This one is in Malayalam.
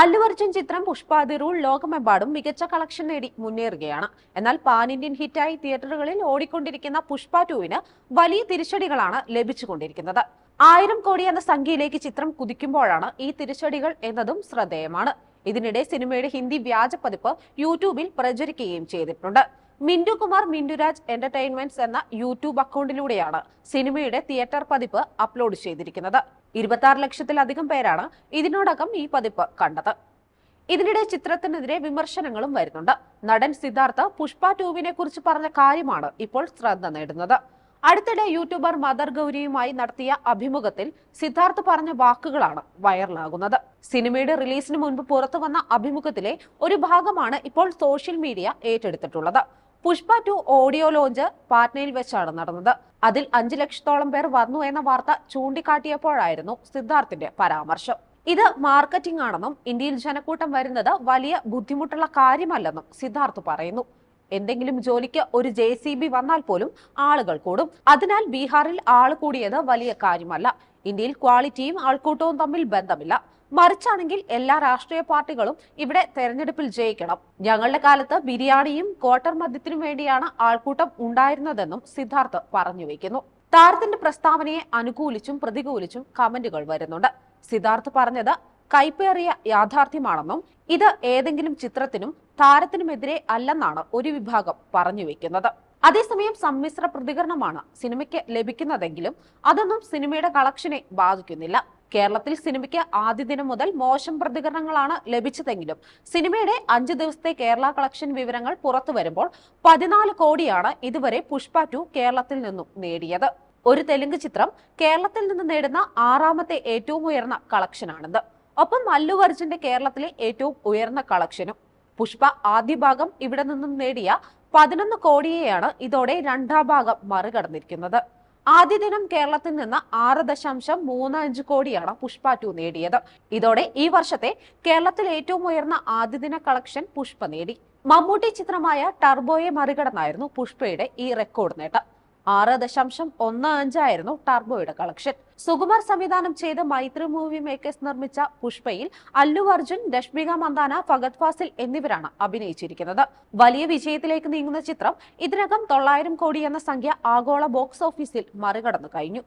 അല്ലു അർജുൻ ചിത്രം പുഷ്പ റൂൾ ലോകമെമ്പാടും മികച്ച കളക്ഷൻ നേടി മുന്നേറുകയാണ്. എന്നാൽ പാൻ ഇന്ത്യൻ ഹിറ്റായി തിയേറ്ററുകളിൽ ഓടിക്കൊണ്ടിരിക്കുന്ന പുഷ്പ ടുവിന് വലിയ തിരിച്ചടികളാണ് ലഭിച്ചുകൊണ്ടിരിക്കുന്നത്. ആയിരം കോടി എന്ന സംഖ്യയിലേക്ക് ചിത്രം കുതിക്കുമ്പോഴാണ് ഈ തിരിച്ചടികൾ എന്നതും ശ്രദ്ധേയമാണ്. ഇതിനിടെ സിനിമയുടെ ഹിന്ദി വ്യാജ പതിപ്പ് യൂട്യൂബിൽ പ്രചരിക്കുകയും ചെയ്തിട്ടുണ്ട്. മിന്റു കുമാർ മിന്റുരാജ് എന്റർടൈൻമെന്റ്സ് എന്ന യൂട്യൂബ് അക്കൗണ്ടിലൂടെയാണ് സിനിമയുടെ തിയേറ്റർ പതിപ്പ് അപ്ലോഡ് ചെയ്തിരിക്കുന്നത്. ഇരുപത്തി ആറ് ലക്ഷത്തിലധികം പേരാണ് ഇതിനോടകം ഈ പതിപ്പ് കണ്ടത്. ഇതിനിടെ ചിത്രത്തിനെതിരെ വിമർശനങ്ങളും വരുന്നുണ്ട്. നടൻ സിദ്ധാർത്ഥ പുഷ്പ ടൂവിനെ കുറിച്ച് പറഞ്ഞ കാര്യമാണ് ഇപ്പോൾ ശ്രദ്ധ നേടുന്നത്. അടുത്തിടെ യൂട്യൂബർ മദർ ഗൗരിയുമായി നടത്തിയ അഭിമുഖത്തിൽ സിദ്ധാർത്ഥ് പറഞ്ഞ വാക്കുകളാണ് വൈറലാകുന്നത്. സിനിമയുടെ റിലീസിന് മുൻപ് പുറത്തു വന്ന അഭിമുഖത്തിലെ ഒരു ഭാഗമാണ് ഇപ്പോൾ സോഷ്യൽ മീഡിയ ഏറ്റെടുത്തിട്ടുള്ളത്. പുഷ്പ ടു ഓഡിയോ ലോഞ്ച് പാറ്റ്നയിൽ വെച്ചാണ് നടന്നത്. അതിൽ അഞ്ചു ലക്ഷത്തോളം പേർ വന്നു എന്ന വാർത്ത ചൂണ്ടിക്കാട്ടിയപ്പോഴായിരുന്നു സിദ്ധാർത്ഥിന്റെ പരാമർശം. ഇത് മാർക്കറ്റിംഗ് ആണെന്നും ഇന്ത്യയിൽ ജനക്കൂട്ടം വരുന്നത് വലിയ ബുദ്ധിമുട്ടുള്ള കാര്യമല്ലെന്നും സിദ്ധാർത്ഥ് പറയുന്നു. എന്തെങ്കിലും ജോലിക്ക് ഒരു ജെ സി ബി വന്നാൽ പോലും ആളുകൾ കൂടും. അതിനാൽ ബീഹാറിൽ ആൾ കൂടിയത് വലിയ കാര്യമല്ല. ഇന്ത്യയിൽ ക്വാളിറ്റിയും ആൾക്കൂട്ടവും തമ്മിൽ ബന്ധമില്ല. മറിച്ചാണെങ്കിൽ എല്ലാ രാഷ്ട്രീയ പാർട്ടികളും ഇവിടെ തെരഞ്ഞെടുപ്പിൽ ജയിക്കണം. ഞങ്ങളുടെ കാലത്ത് ബിരിയാണിയും ക്വാർട്ടർ മദ്യത്തിനും വേണ്ടിയാണ് ആൾക്കൂട്ടം ഉണ്ടായിരുന്നതെന്നും സിദ്ധാർത്ഥ് പറഞ്ഞു വയ്ക്കുന്നു താരത്തിന്റെ പ്രസ്താവനയെ അനുകൂലിച്ചും പ്രതികൂലിച്ചും കമന്റുകൾ വരുന്നുണ്ട്. സിദ്ധാർത്ഥ് പറഞ്ഞത് കൈപ്പേറിയ യാഥാർത്ഥ്യമാണെന്നും ഇത് ഏതെങ്കിലും ചിത്രത്തിനും താരത്തിനുമെതിരെ അല്ലെന്നാണ് ഒരു വിഭാഗം പറഞ്ഞു വെക്കുന്നത്. അതേസമയം സമ്മിശ്ര പ്രതികരണമാണ് സിനിമയ്ക്ക് ലഭിക്കുന്നതെങ്കിലും അതൊന്നും സിനിമയുടെ കളക്ഷനെ ബാധിക്കുന്നില്ല. കേരളത്തിൽ സിനിമയ്ക്ക് ആദ്യ ദിനം മുതൽ മോശം പ്രതികരണങ്ങളാണ് ലഭിച്ചതെങ്കിലും സിനിമയുടെ അഞ്ച് ദിവസത്തെ കേരള കളക്ഷൻ വിവരങ്ങൾ പുറത്തു വരുമ്പോൾ പതിനാല് കോടിയാണ് ഇതുവരെ പുഷ്പ ടു കേരളത്തിൽ നിന്നും നേടിയത്. ഒരു തെലുങ്ക് ചിത്രം കേരളത്തിൽ നിന്ന് നേടുന്ന ആറാമത്തെ ഏറ്റവും ഉയർന്ന കളക്ഷനാണിത്. ഒപ്പം അല്ലു അർജുന്റെ കേരളത്തിലെ ഏറ്റവും ഉയർന്ന കളക്ഷനും. പുഷ്പ ആദ്യ ഭാഗം ഇവിടെ നിന്നും നേടിയ പതിനൊന്ന് കോടിയെയാണ് ഇതോടെ രണ്ടാം ഭാഗം മറികടന്നിരിക്കുന്നത്. ആദ്യ ദിനം കേരളത്തിൽ നിന്ന് ആറ് ദശാംശം മൂന്ന് അഞ്ച് കോടിയാണ് പുഷ്പ ടു നേടിയത്. ഇതോടെ ഈ വർഷത്തെ കേരളത്തിൽ ഏറ്റവും ഉയർന്ന ആദ്യ ദിന കളക്ഷൻ പുഷ്പ നേടി. മമ്മൂട്ടി ചിത്രമായ ടർബോയെ മറികടന്നായിരുന്നു പുഷ്പയുടെ ഈ റെക്കോർഡ് നേട്ടം. ആറ് ദശാംശം ഒന്ന് അഞ്ചായിരുന്നു ടർബോയുടെ കളക്ഷൻ. സുകുമാർ സംവിധാനം ചെയ്ത് മൈത്രി മൂവി മേക്കേഴ്സ് നിർമ്മിച്ച പുഷ്പയിൽ അല്ലു അർജുൻ രശ്മിക മന്ദാന ഫഗത് ഫാസിൽ എന്നിവരാണ് അഭിനയിച്ചിരിക്കുന്നത്. വലിയ വിജയത്തിലേക്ക് നീങ്ങുന്ന ചിത്രം ഇതിനകം തൊള്ളായിരം കോടി എന്ന സംഖ്യ ആഗോള ബോക്സ് ഓഫീസിൽ മറികടന്നു കഴിഞ്ഞു.